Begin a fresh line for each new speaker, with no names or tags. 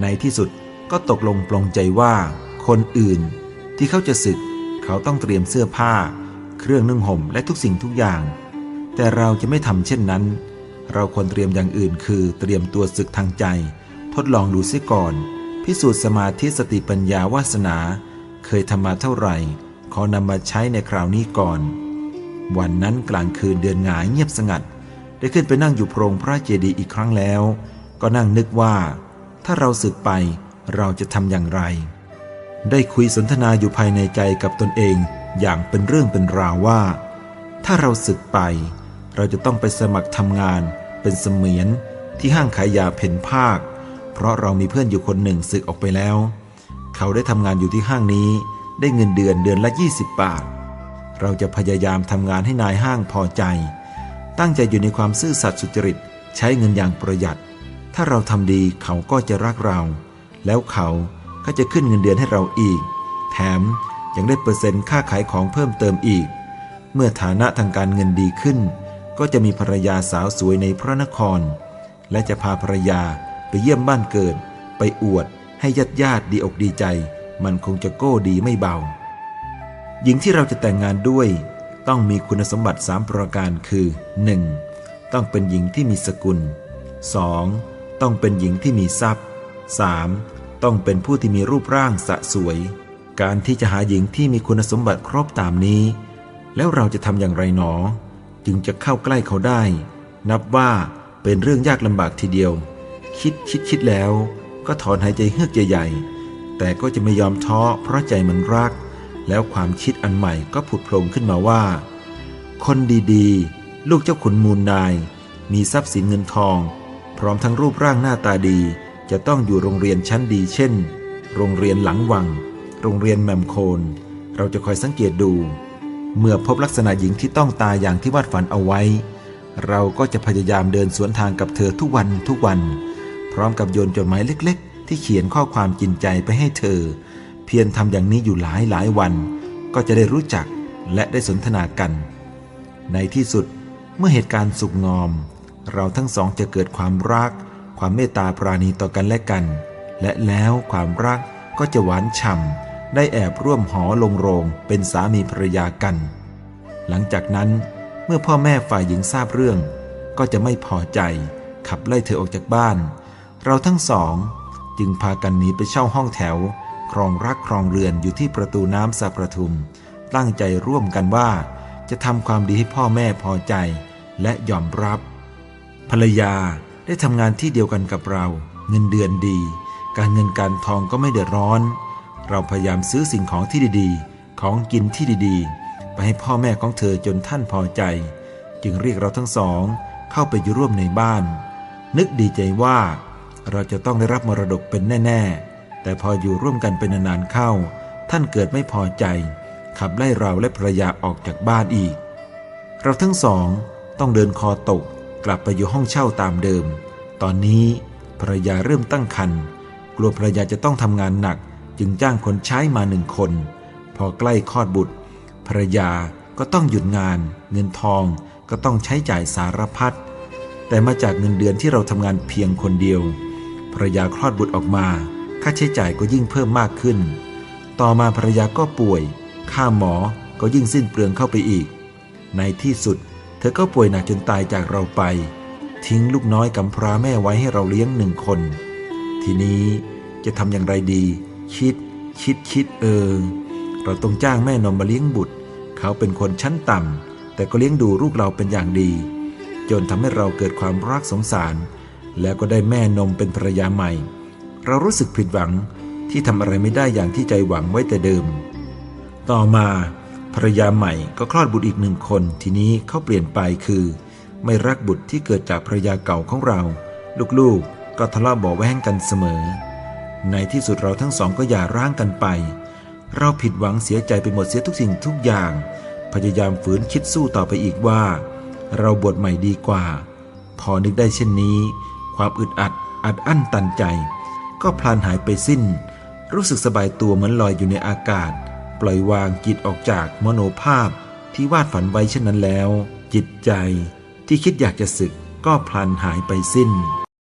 ในที่สุดก็ตกลงปลงใจว่า คนอื่นที่เขาจะศึก เขาต้องเตรียมเสื้อผ้า เครื่องนึ่งห่มและทุกสิ่งทุกอย่าง แต่เราจะไม่ทำเช่นนั้น เราควรเตรียมอย่างอื่น คือเตรียมตัวศึกทางใจ ทดลองดูเสียก่อน พิสูจน์สมาธิสติปัญญาวาสนา เคยทำมาเท่าไหร่ ขอนำมาใช้ในคราวนี้ก่อน วันนั้นกลางคืนเดือนหงายเงียบสงัด ได้ขึ้นไปนั่งอยู่โพรงพระเจดีย์อีกครั้งแล้ว ก็นั่งนึกว่า ถ้าเราศึกไปเราจะทำอย่างไร ได้คุยสนทนาอยู่ภายในใจกับตนเองอย่างเป็นเรื่องเป็นราวว่า ถ้าเราศึกไป เราจะต้องไปสมัครทำงาน เป็นเสมียนที่ห้างขายยาเพ่นภาค เพราะเรามีเพื่อนอยู่คนหนึ่งศึกออกไปแล้ว เขาได้ทำงานอยู่ที่ห้างนี้ ได้เงินเดือนเดือนละ 20 บาท เราจะพยายามทำงานให้นายห้างพอใจ ตั้งใจอยู่ในความซื่อสัตย์สุจริต ใช้เงินอย่างประหยัด ถ้าเราทำดีเขาก็จะรักเรา แล้วเขาก็จะขึ้นเงินเดือนให้เราอีก แถมยังได้เปอร์เซ็นต์ค่าขายของเพิ่มเติมอีก เมื่อฐานะทางการเงินดีขึ้น ก็จะมีภรรยาสาวสวยในพระนคร และจะพาภรรยาไปเยี่ยมบ้านเกิด ไปอวด ให้ญาติญาติดีอกดีใจ มันคงจะโก้ดีไม่เบา หญิงที่เราจะแต่งงานด้วย ต้องมีคุณสมบัติ 3 ประการคือ 1. ต้องเป็นหญิงที่มีสกุล 2. ต้องเป็นหญิงที่มีทรัพย์ 3. ต้องเป็นผู้ที่มีรูปร่างสะสวย การที่จะหาหญิงที่มีคุณสมบัติครบตามนี้ แล้วเราจะทำอย่างไรหนอ จึงจะเข้าใกล้เขาได้ นับว่าเป็นเรื่องยากลำบากทีเดียว คิดคิดคิดแล้ว ก็ถอนหายใจเฮือกใหญ่ๆแต่ก็จะไม่ยอมท้อเพราะใจมันรัก แล้วความคิดอันใหม่ก็ผุดโผล่ขึ้นมาว่า คนดีๆ ลูกเจ้าขุนมูลนาย มีทรัพย์สินเงินทอง พร้อมทั้งรูปร่างหน้าตาดี จะต้องอยู่โรงเรียนชั้นดีเช่น โรงเรียนหลังวัง โรงเรียนแมมโคน เราจะคอยสังเกตดู เมื่อพบลักษณะหญิงที่ต้องตายอย่างที่วาดฝันเอาไว้ เราก็จะพยายามเดินสวนทางกับเธอทุกวันทุกวัน พร้อมกับโยนจดหมายเล็ก ๆ ที่เขียนข้อความกินใจไปให้เธอ เพียรทำอย่างนี้อยู่หลายหลายวัน ก็จะได้รู้จักและได้สนทนากัน ในที่สุดเมื่อเหตุการณ์สุกงอม เราทั้งสองจะเกิดความรัก ความเมตตาปราณีต่อกันและกัน และแล้วความรักก็จะหวานฉ่ำได้แอบร่วมหอลงโรงเป็นสามีภรรยากัน หลังจากนั้นเมื่อพ่อแม่ฝ่ายหญิงทราบเรื่อง ก็จะไม่พอใจ ขับไล่เธอออกจากบ้าน เราทั้งสอง จึงพากันหนีไปเช่าห้องแถว ครองรักครองเรือนอยู่ที่ประตูน้ำสัประทุม ตั้งใจร่วมกันว่าจะทำความดีให้พ่อแม่พอใจ และยอมรับ ภรรยาได้ทำงานที่เดียวกันกับเรา เงินเดือนดี การเงินการทองก็ไม่เดือดร้อน เราพยายามซื้อสิ่งของที่ดีๆ ของกินที่ดีๆ ไปให้พ่อแม่ของเธอจนท่านพอใจ จึงเรียกเราทั้งสอง เข้าไปอยู่ร่วมในบ้าน นึกดีใจว่า เราจะต้องได้รับมรดกเป็นแน่ ๆ แต่พออยู่ร่วมกันเป็นนานๆเข้า ท่านเกิดไม่พอใจ ขับไล่เราและภรรยาออกจากบ้านอีก เราทั้งสองต้องเดินคอตก กลับไปอยู่ห้องเช่าตามเดิม ตอนนี้ภรรยาเริ่มตั้งครรภ์กลัวภรรยาจะต้องทำงานหนักจึงจ้างคนใช้มาหนึ่งคน พอใกล้คลอดบุตร ภรรยาก็ต้องหยุดงาน เงินทองก็ต้องใช้จ่ายสารพัดแต่มาจากเงินเดือนที่เราทำงานเพียงคนเดียว ภรรยาคลอดบุตรออกมา ค่าใช้จ่ายก็ยิ่งเพิ่มมากขึ้น ต่อมาภรรยาก็ป่วย ค่าหมอก็ยิ่งสิ้นเปลืองเข้าไปอีก ในที่สุด เธอก็ป่วยหนักจนตายจากเราไป ทิ้งลูกน้อยกำพร้าแม่ไว้ให้เราเลี้ยงหนึ่งคน ทีนี้จะทำอย่างไรดี คิด คิดคิดเออ เราต้องจ้างแม่นมมาเลี้ยงบุตร เขาเป็นคนชั้นต่ำแต่ก็เลี้ยงดูลูกเราเป็นอย่างดี จนทำให้เราเกิดความรักสงสาร แล้วก็ได้แม่นมเป็นภรรยาใหม่ เรารู้สึกผิดหวังที่ทำอะไรไม่ได้อย่างที่ใจหวังไว้แต่เดิม ต่อมา รรยาใหม่ก็คลอดบุตรอีกหนึ่งคน ทีนี้เขาเปลี่ยนไปคือ ไม่รักบุตรที่เกิดจากภรรยาเก่าของเรา ลูกๆก็ทะเลาะเบาะแว้งกันเสมอ ในที่สุดเราทั้งสองก็หย่าร้างกันไป เราผิดหวังเสียใจไปหมดเสียทุกสิ่งทุกอย่าง พยายามฝืนคิดสู้ต่อไปอีกว่า เราบวชใหม่ดีกว่า พอนึกได้เช่นนี้ ความอึดอัดอัดอั้นตันใจ ก็พลานหายไปสิ้น รู้สึกสบายตัวเหมือนลอยอยู่ในอากาศ ปล่อยวางจิตออกจากมโนภาพที่วาดฝันไว้เช่นนั้นแล้ว จิตใจที่คิดอยากจะศึกก็พลันหายไปสิ้น